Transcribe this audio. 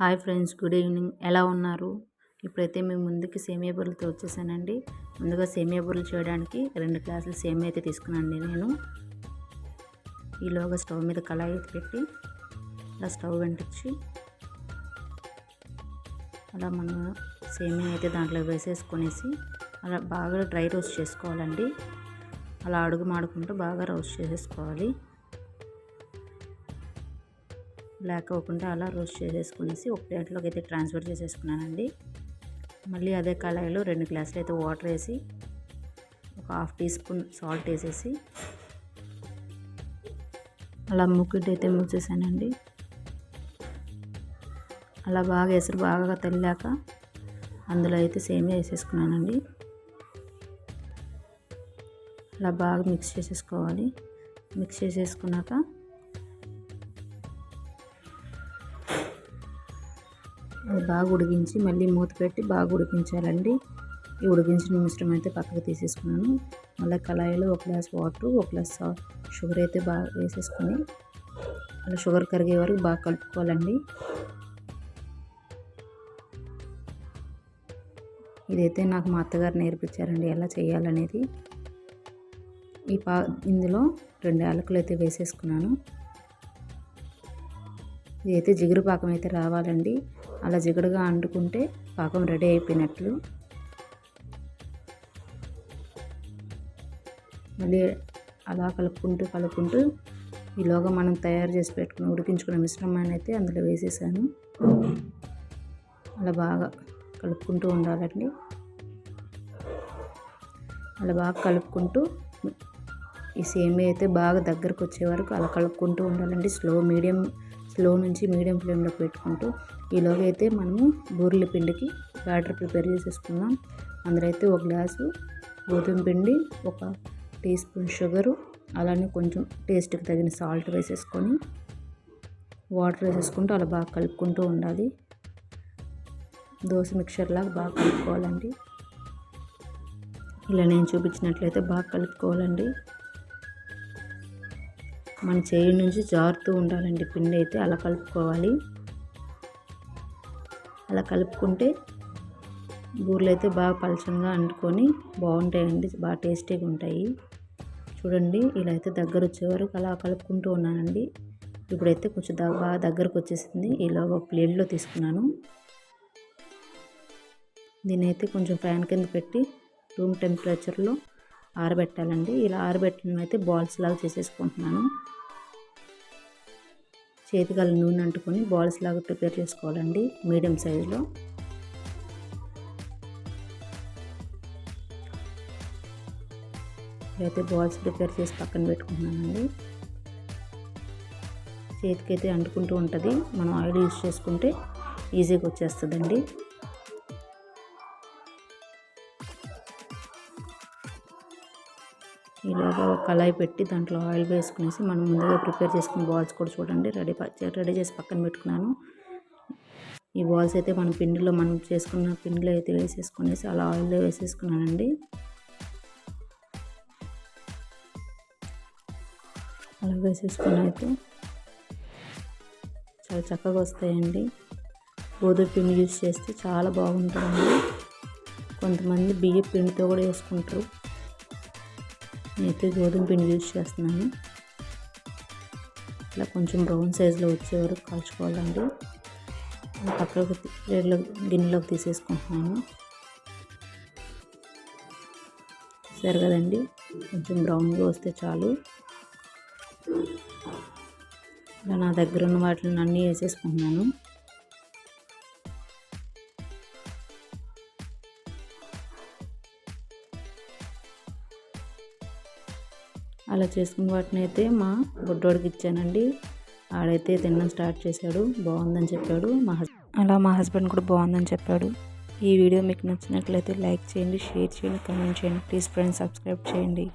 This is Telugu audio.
Hi friends good evening. ఎలా ఉన్నారు? ఇప్పుడైతే మేము ముందుకి సేమియా బుర్రలతో వచ్చేసానండి. ముందుగా సేమియా బుర్రలు చేయడానికి రెండు గ్లాసులు సేమియా అయితే తీసుకున్నాను నేను. ఈలోగా స్టవ్ మీద కళాయి అయితే పెట్టి అలా స్టవ్ వెంటించి అలా మనం సేమియా అయితే దాంట్లో వేసేసుకొనేసి అలా బాగా డ్రై రోస్ట్ చేసుకోవాలండి. అలా అడుగు మాడుకుంటూ బాగా రోస్ట్ చేసేసుకోవాలి. బ్లాక్ అవ్వకుండా అలా రోస్ట్ చేసేసుకునేసి ఒక ప్లేట్లోకి అయితే ట్రాన్స్ఫర్ చేసేసుకున్నానండి. మళ్ళీ అదే కళాయిలో రెండు గ్లాసులు అయితే వాటర్ వేసి ఒక హాఫ్ టీ స్పూన్ సాల్ట్ వేసేసి అలా ముక్కుడు అయితే మూసేసానండి. అలా బాగా ఎసురు బాగా తెల్లాక అందులో అయితే సేమియా వేసేసుకున్నానండి. అలా బాగా మిక్స్ చేసేసుకోవాలి. మిక్స్ చేసేసుకున్నాక అది బాగా ఉడికించి మళ్ళీ మూత పెట్టి బాగా ఉడికించాలండి. ఈ ఉడికించిన మిశ్రమం అయితే పక్కకు తీసేసుకున్నాను. మళ్ళీ కళాయిలో ఒక గ్లాస్ వాటర్ ఒక గ్లాస్ షుగర్ అయితే బాగా వేసేసుకుని అలా షుగర్ కరిగే వరకు బాగా కలుపుకోవాలండి. ఇదైతే నాకు మా అత్తగారు నేర్పించారండి ఎలా చేయాలనేది. ఈ పా ఇందులో రెండు యాలకులు అయితే వేసేసుకున్నాను. ఇదైతే జిగురు పాకం అయితే రావాలండి. అలా జిగడగా అంటుకుంటే పాకం రెడీ అయిపోయినట్లు. మళ్ళీ అలా కలుపుకుంటూ కలుపుకుంటూ ఈలోగా మనం తయారు చేసి పెట్టుకుని ఉడికించుకున్న మిశ్రమాన్ని అయితే అందులో వేసేసాను. అలా బాగా కలుపుకుంటూ ఉండాలండి. అలా బాగా కలుపుకుంటూ ఈ సేమియా అయితే బాగా దగ్గరకు వచ్చే వరకు అలా కలుపుకుంటూ ఉండాలండి. స్లో మీడియం స్లో నుంచి మీడియం ఫ్లేమ్లో పెట్టుకుంటూ ఈలోగైతే మనము బూరెల పిండికి బ్యాటర్ ప్రిపేర్ చేసేసుకుందాం. అందులో ఒక గ్లాసు గోధుమ పిండి ఒక టీ స్పూన్ షుగరు అలానే కొంచెం టేస్ట్కి తగిన సాల్ట్ వేసేసుకొని వాటర్ వేసేసుకుంటూ అలా బాగా కలుపుకుంటూ ఉండాలి. దోశ మిక్చర్ లాగా బాగా కలుపుకోవాలండి. ఇలా నేను చూపించినట్లయితే బాగా కలుపుకోవాలండి. మన చేయి నుంచి జారుతూ ఉండాలండి పిండి అయితే అలా కలుపుకోవాలి. అలా కలుపుకుంటే బూరెలు అయితే బాగా పలచంగా అంటుకొని బాగుంటాయండి బాగా టేస్టీగా ఉంటాయి. చూడండి ఇలా అయితే దగ్గర వచ్చే వరకు అలా కలుపుకుంటూ ఉన్నానండి. ఇప్పుడైతే కొంచెం బాగా దగ్గరకు వచ్చేసింది. ఇలా ఒక ప్లేట్లో తీసుకున్నాను. దీని అయితే కొంచెం ఫ్యాన్ కింద పెట్టి రూమ్ టెంపరేచర్లో ఆరబెట్టాలండి. ఇలా ఆరబెట్టడం అయితే బాల్స్ లాగా చేసేసుకుంటున్నాను. చేతికాల నూనె అంటుకొని బాల్స్ లాగా ప్రిపేర్ చేసుకోవాలండి మీడియం సైజులో అయితే బాల్స్ ప్రిపేర్ చేసి పక్కన పెట్టుకుంటున్నానండి. చేతికైతే అంటుకుంటూ ఉంటుంది మనం ఆయిల్ యూజ్ చేసుకుంటే ఈజీగా వచ్చేస్తుందండి. ఈలోగా ఒక కళాయి పెట్టి దాంట్లో ఆయిల్ వేసుకునేసి మనం ముందుగా ప్రిపేర్ చేసుకున్న బాల్స్ కూడా చూడండి. రెడీ రెడీ చేసి పక్కన పెట్టుకున్నాను. ఈ బాల్స్ అయితే మన పిండిలో మనం చేసుకున్న పిండిలో అయితే వేసేసుకునేసి అలా ఆయిల్లో వేసేసుకున్నానండి. అలా వేసేసుకున్న అయితే చాలా చక్కగా వస్తాయండి. గోధుమ పిండి యూజ్ చేస్తే చాలా బాగుంటుందండి. కొంతమంది బియ్య పిండితో కూడా వేసుకుంటారు. నేనైతే గోధుమ పిండి యూజ్ చేస్తున్నాను. ఇలా కొంచెం బ్రౌన్ సైజులో వచ్చే వరకు కాల్చుకోవాలండి. పక్కకు ప్లేట్లో గిన్నెలోకి తీసేసుకుంటున్నాను. సరే కదండి? కొంచెం బ్రౌన్గా వస్తే చాలు. ఇలా నా దగ్గర ఉన్న వాటిని అన్నీ వేసేసుకుంటున్నాను. అలా చేసుకున్న వాటిని అయితే మా బుడ్డోడికి ఇచ్చానండి. ఆడైతే తినడం స్టార్ట్ చేశాడు. బాగుందని చెప్పాడు. మా అలా మా హస్బెండ్ కూడా బాగుందని చెప్పాడు. ఈ వీడియో మీకు నచ్చినట్లయితే లైక్ చేయండి షేర్ చేయండి కామెంట్ చేయండి. ప్లీజ్ ఫ్రెండ్స్ సబ్స్క్రైబ్ చేయండి.